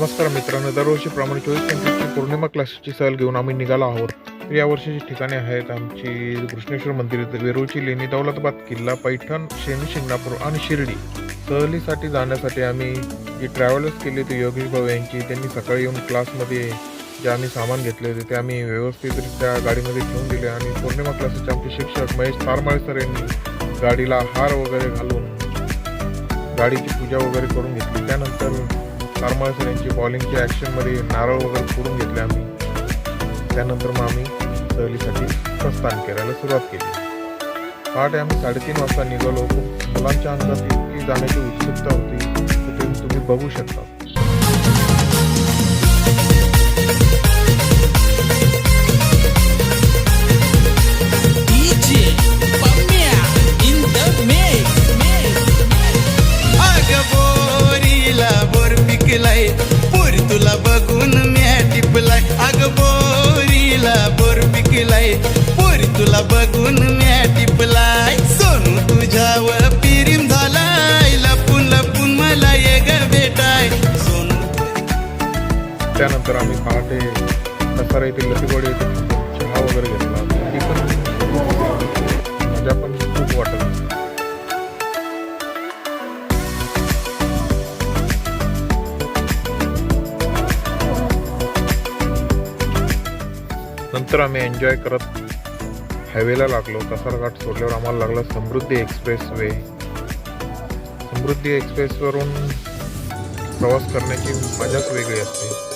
नमस्कार मित्रांनो दरवर्षीप्रमाणे चोवीस पंचवीसची पौर्णिमा क्लासेसची सहल घेऊन आम्ही निघालो आहोत. तर या वर्षीची ठिकाणे आहेत आमची कृष्णेश्वर मंदिर वेरूळची लेणी दौलताबाद किल्ला पैठण शेनी शिंगणापूर आणि शिर्डी. सहलीसाठी जाण्यासाठी आम्ही जी ट्रॅव्हलर्स केली होती योगेश भाऊ यांची त्यांनी सकाळी येऊन क्लासमध्ये जे आम्ही सामान घेतले होते ते आम्ही व्यवस्थितरित्या गाडीमध्ये ठेवून दिले आणि पौर्णिमा क्लासेसचे आमचे शिक्षक महेश तारमाळे सर यांनी गाडीला हार वगैरे घालून गाडीची पूजा वगैरे करून घेतली. त्यानंतर तारमाळे सर यांची बॉलिंगच्या ॲक्शनमध्ये नारळ वगैरे फोडून घेतले आम्ही. त्यानंतर मग आम्ही सहलीसाठी प्रस्थान करायला सुरुवात केली. पहाटे आम्ही साडेतीन वाजता निघालो होतो. मुलांच्या अंगात इतकी जाण्याची उत्सुकता होती तर तुम्ही बघू शकता. त्यानंतर आम्ही पहाटे कसारा येथील लसीगोडे येथे चहा वगैरे घेतला. ती पण मजा पण खूप वाटत. नंतर आम्ही एन्जॉय करत हायवेला लागलो. कसारघाट सोडल्यावर आम्हाला लागला समृद्धी एक्सप्रेस वे समृद्धी एक्सप्रेसवरून प्रवास करण्याची मजाच वेगळी असते.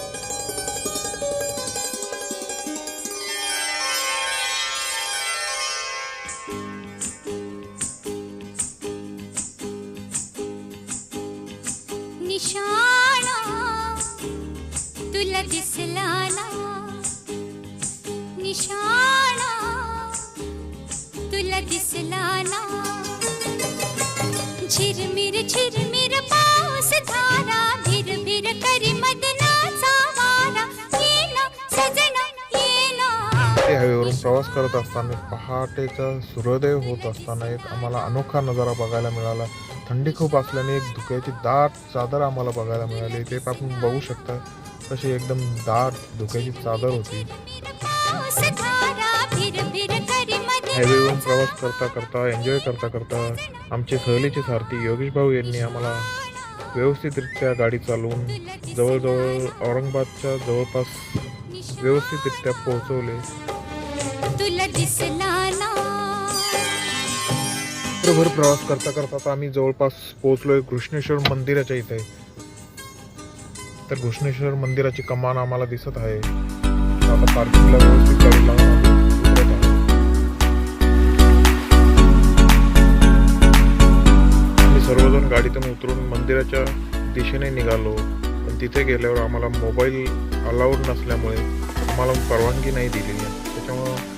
निशाणा तुला दिसला ना निशाणा तुला दिसला ना झिरमिर झिरमिर प्रवास करत असताना पहाटेचा सूर्योदय होत असताना एक आम्हाला अनोखा नजारा बघायला मिळाला. थंडी खूप असल्याने एक धुक्याची दाट चादर आम्हाला बघायला मिळाली. ते आपण बघू शकता. तशी एकदम दाट धुक्याची चादर होती. हायवेवरून प्रवास करता करता एन्जॉय करता करता आमचे सहलीचे सारथी योगेश भाऊ यांनी आम्हाला व्यवस्थितरित्या गाडी चालवून जवळजवळ औरंगाबादच्या जवळपास व्यवस्थितरित्या पोहोचवले. तुला दिसला ना. रात्रभर प्रवास करता करता आता आम्ही जवळपास पोहोचलोय घृष्णेश्वर मंदिराच्या इथे. तर घृष्णेश्वर मंदिराची कमान आम्हाला दिसत आहे. आता पार्किंगला व्यवस्थित गाडी लावून आम्ही सर्वजण गाडीतून उतरून मंदिराच्या दिशेने निघालो. पण तिथे गेल्यावर आम्हाला मोबाईल अलाउड नसल्यामुळे आम्हाला परवानगी नाही दिलेली त्याच्यामुळं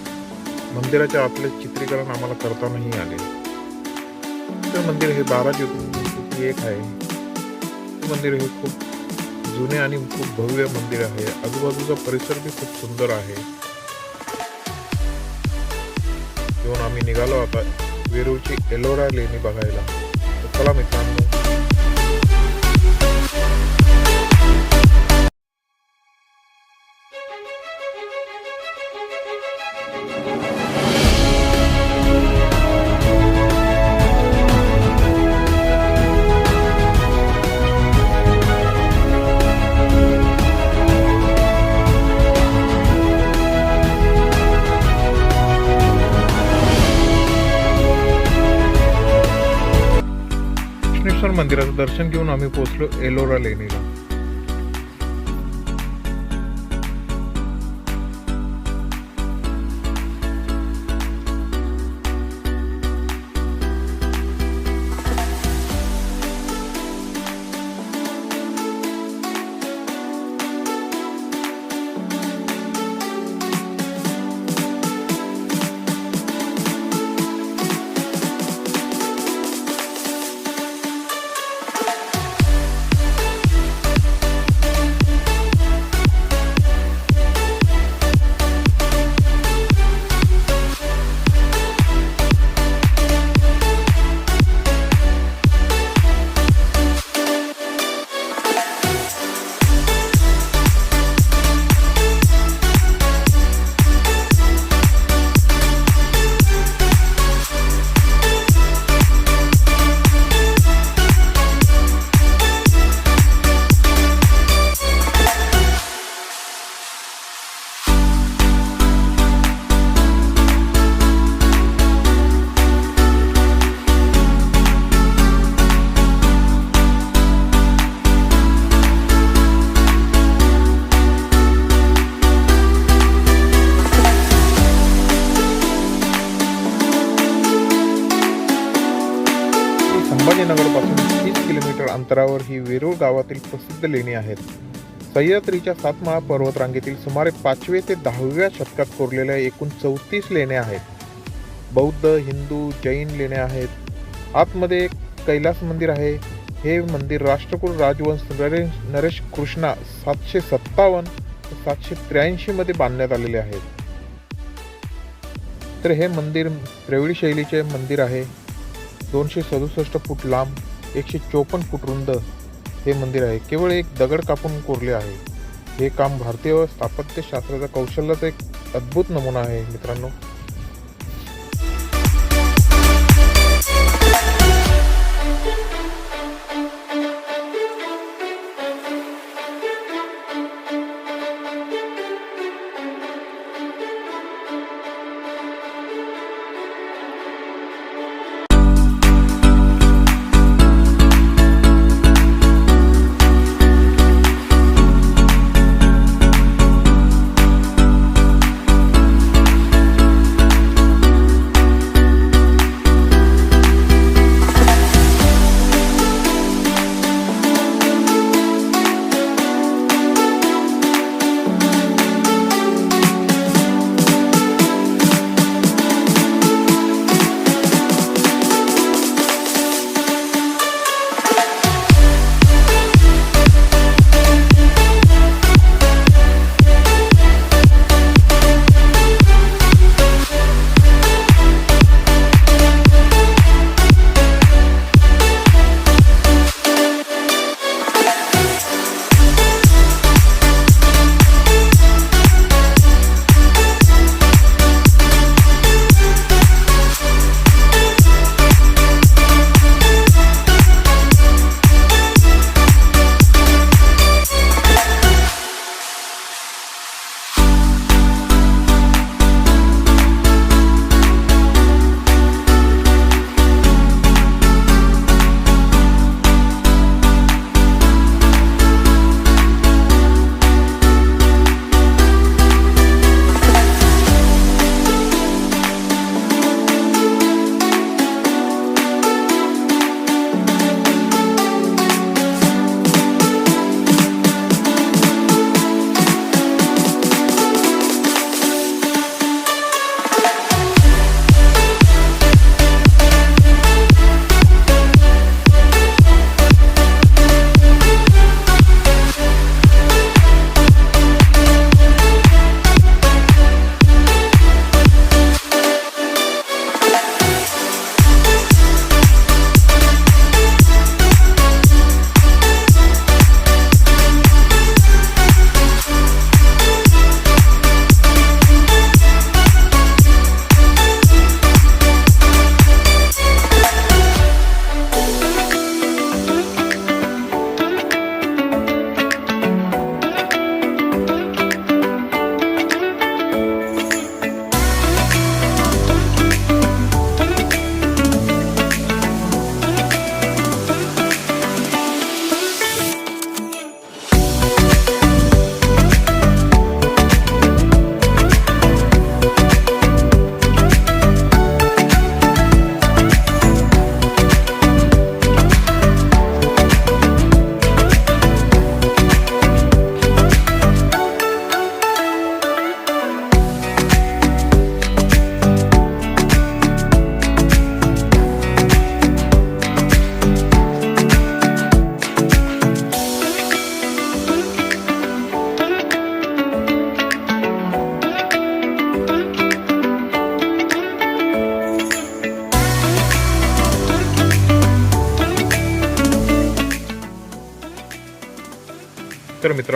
मंदिराच्या आतले चित्रीकरण आम्हाला करता नाही आले. ते मंदिर हे बारा ज्योतिर्लिंगांपैकी एक आहे. मंदिर हे खूप जुने आणि खूप भव्य मंदिर आहे. आजूबाजूचा परिसर बी खूप सुंदर आहे. घेऊन आम्ही निघालो आता वेरूळची एलोरा लेणी बघायला. तर चला मित्रांनो. कृष्णेश्वर मंदिराचं दर्शन घेऊन आम्ही पोहोचलो एलोरा लेणीला. अंतरावर ही वेरूळ गावातील प्रसिद्ध लेणी आहेत. सह्याद्रीच्या सातमाळा पर्वतरांगेतील सुमारे पाचवे ते दहाव्या शतकात कोरलेल्या एकूण चौतीस लेण्या आहेत. बौद्ध हिंदू जैन लेण्या आहेत. आतमध्ये एक कैलास मंदिर आहे. हे मंदिर राष्ट्रकुल राजवंश नरेश नरेश कृष्णा सातशे सत्तावन्न ते सातशे त्र्याऐंशीमध्ये बांधण्यात आलेले आहेत. तर हे मंदिर द्रविडी शैलीचे मंदिर आहे. दोनशे सदुसष्ट फूट लांब एकशे चोपन्न फूट रुंद हे मंदिर आहे. केवळ एक दगड कापून कोरले आहे. हे काम भारतीय स्थापत्यशास्त्राच्या कौशल्याचा एक अद्भुत नमुना आहे मित्रांनो.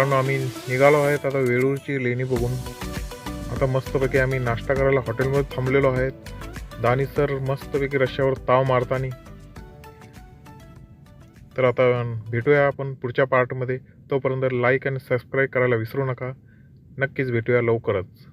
मित्रांनो आम्ही निघालो आहेत आता वेळूरची लेणी बघून. आता मस्तपैकी आम्ही नाश्ता करायला हॉटेलमध्ये थांबलेलो आहेत दानी सर मस्तपैकी रश्यावर ताव मारतानी. तर आता भेटूया आपण पुढच्या पार्टमध्ये तोपर्यंत लाईक आणि सबस्क्राईब करायला विसरू नका. नक्कीच भेटूया लवकरच.